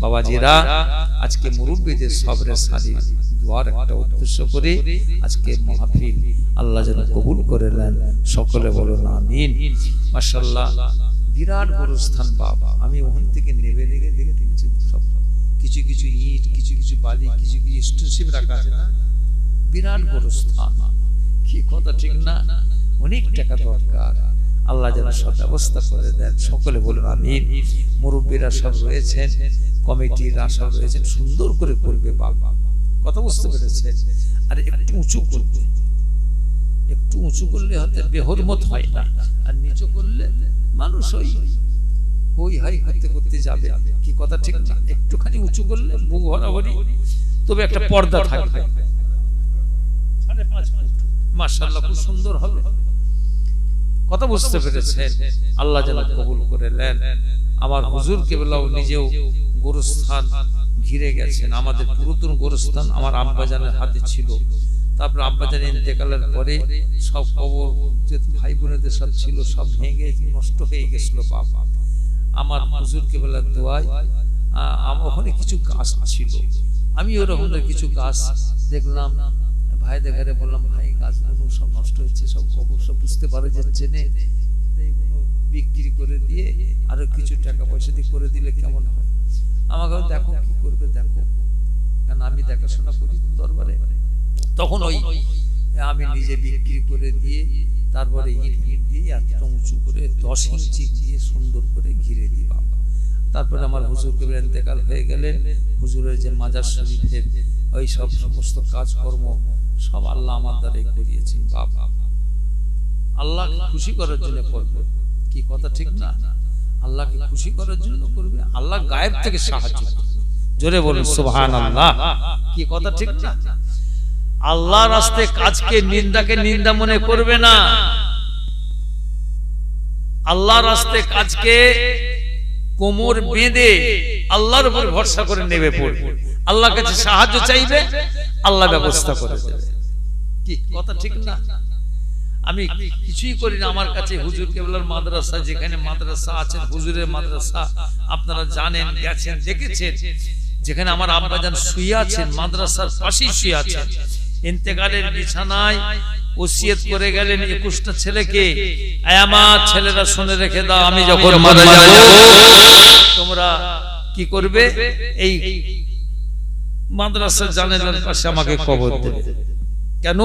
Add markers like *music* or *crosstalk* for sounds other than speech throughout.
বাবাজিরা আজকে মুরব্বীদের সবরের সারি দোয়ার একটা উদ্দেশ্য করে আজকে মাহফিল। আল্লাহ যেন কবুল করে নেন সকলে বলুন আমিন। মাশাল্লাহ বিরাট বড় স্থান বাবা আমি ওখান থেকে নেবে নেবে দেখে দেখছি সব। কিছু কিছু ইট কিছু কিছু বালি কিছু কিছু স্টেনশিপ রাখা আছে না? বিরাট বড় স্থান। কি কথা ঠিক না? অনেক টাকা দরকার। আল্লাহ যেন সব ব্যবস্থা করে দেন। সকলে বলুন আমিন। মুরব্বীরা সব রয়েছেন। কমিটিরা আশা রয়েছেন। সুন্দর করে করবে বাবা কথা বুঝতে পেরেছে আর একটু উঁচু করবে। একটু উঁচু করলে হয়তো বেহর মত হয় না। আর নিচু করলে মানুষ ওই হই হাই করতে করতে যাবে। কি কথা ঠিক না? একটুখানি উঁচু করলে বুক ভরাভরি তবে একটা পর্দা থাকবে। সাড়ে পাঁচ ফুট। মার্শাল্লাহ খুব সুন্দর হবে। কথা বুঝতে পেরেছেন? আল্লাহ যেন কবুল করে নেন। আমার হুজুর কেবলাও নিজেও গোরস্থান ঘিরে গেছেন। আমাদের পুরাতন গোরস্থান আমার আব্বাজানের হাতে ছিল। তারপর আব্বাজান ইন্তেকালের পরে সব কবর, যে ভাই বোনেদের সব ছিল, সব ভেঙে নষ্ট হয়ে গেছিল বাবা আমার হুজুর কেবলার দোয়ায় আমার ওখানে কিছু গাছ ছিল। আমি ওরকম কিছু গাছ দেখলাম ভাই দেখারে বললাম, ভাই, গাছগুলো সব নষ্ট হচ্ছে সব খবর সব বুঝতে পারা যাচ্ছে না। বিক্রি করে দিয়ে আরও কিছু টাকা পয়সা দিয়ে করে দিলে কেমন হয়? আমাকে দেখো কি করবে, দেখো। কারণ আমি দেখাশোনা করি দরবারে। তখন ওই আমি নিজে বিক্রি করে দিয়ে, তারপরে ইট ইট দিয়ে এত উঁচু করে দশ ইঞ্চি দিয়ে সুন্দর করে ঘিরে দিই বাবা তারপরে আমার হুজুর কেবল ইন্তেকাল হয়ে গেলেন হুজুরের যে মাজার শরীফের ওই সব সমস্ত কাজকর্ম সব আল্লাহ আমার দ্বারাই করিয়েছেন বাবা আল্লাহ খুশি করার জন্য করবে। কি কথা ঠিক না? আল্লাহকে খুশি করার জন্য করবে। আল্লাহ গায়েব থেকে সাহায্য জোরে বলুন সুবহান আল্লাহ কি কথা ঠিক না? আল্লাহ রাস্তায় কাজকে নিন্দাকে নিন্দা মনে করবে না। আল্লাহ রাস্তায় কাজকে কোমর বেঁধে আল্লাহর উপর ভরসা করে নেবে পড়বে আল্লাহর কাছে সাহায্য চাইবে আল্লাহ ব্যবস্থা করে দেবে। কি কথা ঠিক না? আমি কিছুই করি না। আমার কাছে হুজুর কেবলার মাদ্রাসা, যেখানে মাদ্রাসা আছেন, হুজুরের মাদ্রাসা আপনারা জানেন, গেছেন, দেখেছেন, যেখানে আমার আব্বাজান শুয়ে আছেন, মাদ্রাসার পাশেই শুয়ে আছেন। ইন্তেকালের বিছানায় ওসিয়ত করে গেলেন একুশটা ছেলেকে। আমার ছেলেরা, শুনে রেখে দাও, আমি যখন তোমরা কি করবে? এই মাদ্রাসার জানালার পাশে আমাকে কবর দেবে। কেন?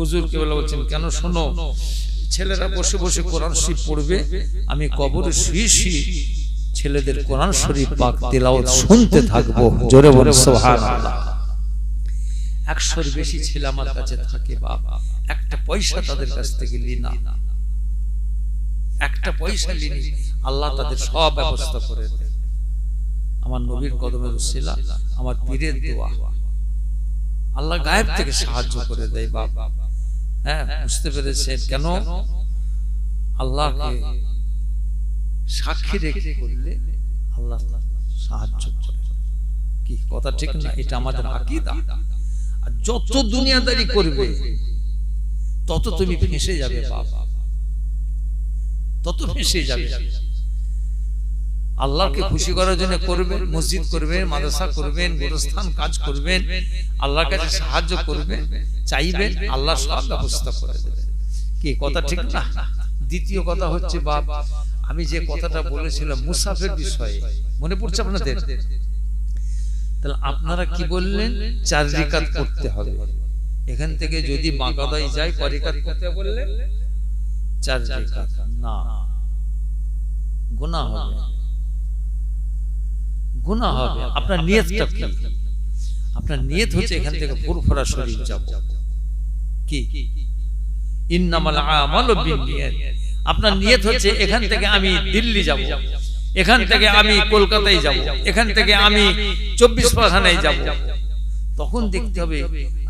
হুজুর কে বলে বলছেন কেন শোনো? ছেলেরা বসে বসে কোরআন শরীফ পড়বে আমি কবরে শুয়ে শুয়ে ছেলেদের কোরআন শরীফ পাক তেলাওয়াত শুনতে থাকব। জোরে বলে সুবহানাল্লাহ। একশোর বেশি ছেলে আমার কাছে থাকে বাবা একটা পয়সা তাদের কাছ থেকে লি না। একটা পয়সা লিনি আল্লাহ তাদের সব ব্যবস্থা করে দেয় আমার নবীর কদমের উসিলা আমার পীরের দোয়া। আল্লাহ গায়েব থেকে সাহায্য করে দেয় বাবা হ্যাঁ বুঝতে পেরেছেন কেন? আল্লাহ সাক্ষী রেখে করলে আল্লাহ সাহায্য করে। কি কথা ঠিক না? এটা আমাদের আকিদা। আর যত দুনিয়াদারি করবে, তত তুমি ফেঁসে যাবে বাবা তত ফেঁসে যাবে। আল্লাহকে খুশি করার জন্য করবেন মসজিদ করবেন মাদ্রাসা করবেন গোরস্থান কাজ করবেন আল্লাহর কাছে সাহায্য করবেন চাইবেন আল্লাহ সব ব্যবস্থা করে দেবেন। কি কথা ঠিক না? দ্বিতীয় কথা হচ্ছে বাপ আমি যে কথাটা বলেছিলাম মুসাফের বিষয়ে। মনে পড়ছে আপনাদের? তাহলে আপনারা কি বললেন? চার রিকাত করতে হবে। এখান থেকে যদি বাঁকাদাই যায় করিকাত করতে বললেন চার রিকাত। না। গুনাহ হবে গুনাহ হবে। আপনার নিয়তটা কি? আপনার নিয়ত হচ্ছে এখান থেকে ফুরফুরা শরীর যাব। কি? ইন্নামাল আমালু বিনিয়াত আপনার নিয়ত হচ্ছে এখান থেকে আমি দিল্লি যাব। এখান থেকে আমি কলকাতায় যাব। এখান থেকে আমি চব্বিশ পরগনায় যাব। তখন দেখতে হবে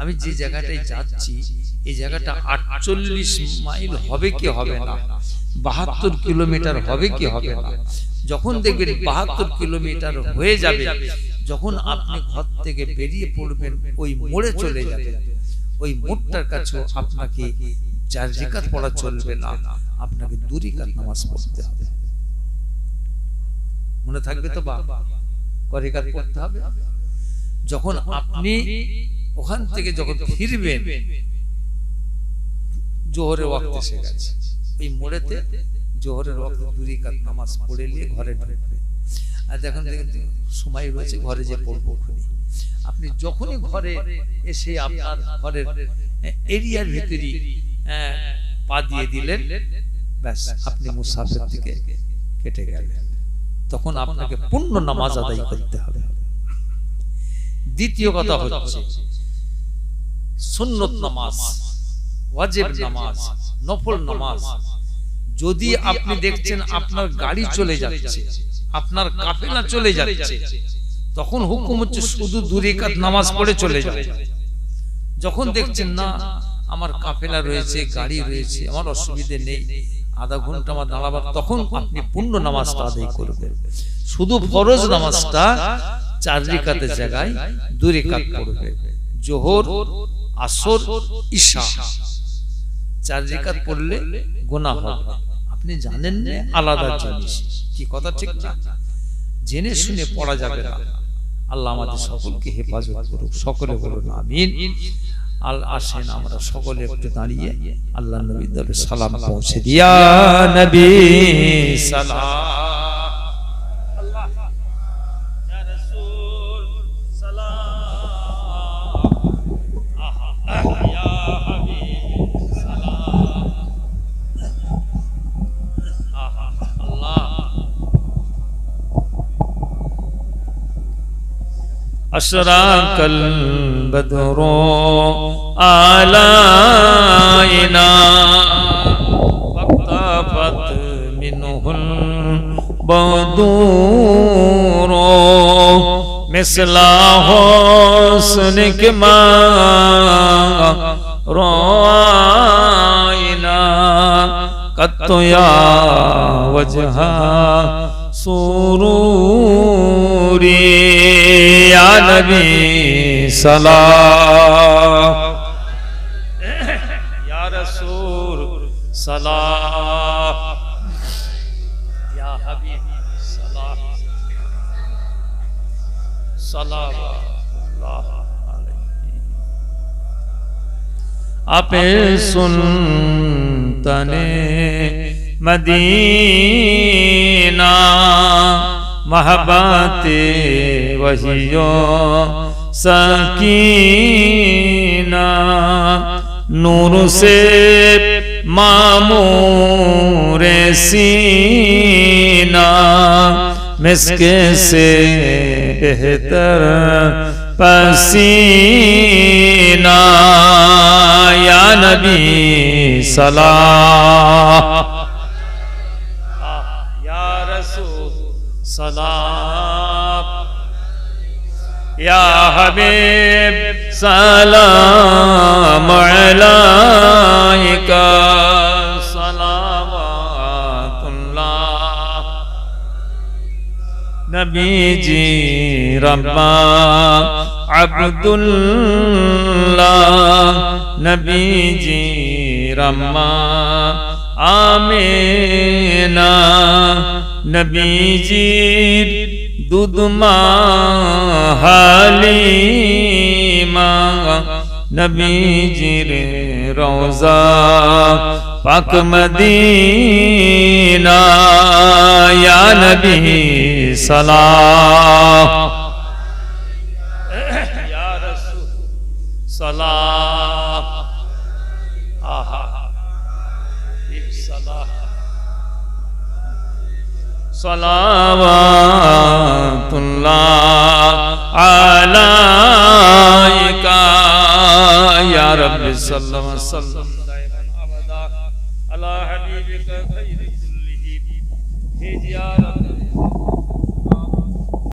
আমি যে জায়গাটায় যাচ্ছি এই জায়গাটা আটচল্লিশ মাইল হবে কি হবে না? বাহাত্তর কিলোমিটার হবে কি হবে না? যখন দেখবেন বাহাত্তর কিলোমিটার হয়ে যাবে যখন আপনি ঘর থেকে বেরিয়ে পড়বেন ওই মোড়ে চলে যাবে ওই মোড়টার কাছেও আপনাকে চার রিকাত পড়া চলবে না আপনাকে দু রিকাত নামাজ পড়তে হবে। মনে থাকবে তো বা করেকাত করতে হবে? যখন আপনি ওখান থেকে যখন ফিরবেন জোহরের ওয়াক্ত এসে গেছে। ওই মোড়েতে জোহরের ওয়াক্ত দুরি কাত নামাজ পড়ে নিয়ে ঘরে ঢুকবে। আর দেখুন দেখুন সময় রয়েছে ঘরে যে পড়ব ওখানে আপনি যখনই ঘরে এসে আপনার ঘরের এরিয়ার ভিতরে পা দিয়ে দিলেন ব্যাস আপনি মুসাফের থেকে কেটে গেলেন। তখন আপনাকে পূর্ণ নামাজ আদায় করতে হবে। দ্বিতীয় কথা হচ্ছে সুন্নত নামাজ ওয়াজিব নামাজ নফল নামাজ যদি আপনি দেখছেন আপনার গাড়ি চলে যাচ্ছে আপনার কাফেলা চলে যাচ্ছে তখন হুকুম হচ্ছে শুধু দুই কাত নামাজ পড়ে চলে যাবে যখন দেখছেন না আমার কাফেলা রয়েছে গাড়ি রয়েছে আমার অসুবিধে নেই। আধা ঘণ্টা আমার দাঁড়াবার তখন আপনি পূর্ণ নামাজটা আদায় করবেন। শুধু ফরজ নামাজটা চার রিকাতের জায়গায় দুই রিকাত পড়বে। জোহর আসর ঈশা চার রিকাত পড়লে গোনা হবে। আপনি জানেন না আলাদা জিনিস। কি কথা ঠিক না? জেনে শুনে পড়া যাবে না। আল্লাহ আমাদের সকলকে হেফাজত করুক সকলে বলুন আমিন। আল আসেন আমরা সকলে একটু দাঁড়িয়ে আল্লাহ নবী সালাম পৌঁছে দিয়া নবী সালাম। असरा कल बदरो आलाइना फत मिनुल बदूरो मिसला हो सुन के माँ रोना कतो या वजहा সুরুরে আনবি সালাম। *laughs* ইয়া রাসূল সালাম। ইয়া হাবিব সালাম। সালাম আল্লাহ আপে সুলতানে مدینہ محبت وحیو سکینہ نور سے مامور سینہ مسک سے بہتر پسینہ یا نبی صلاح السلام يا حبيب سلام عليك صلوات الله نبي جي ربا عبد الله نبي جي رما آمين নবীজির দুধমা হালিমা নবীজির রওজা পাক মদিনা ইয়া নবী সালাম ইয়া صلوات الله عليك يا رب صلى وسلم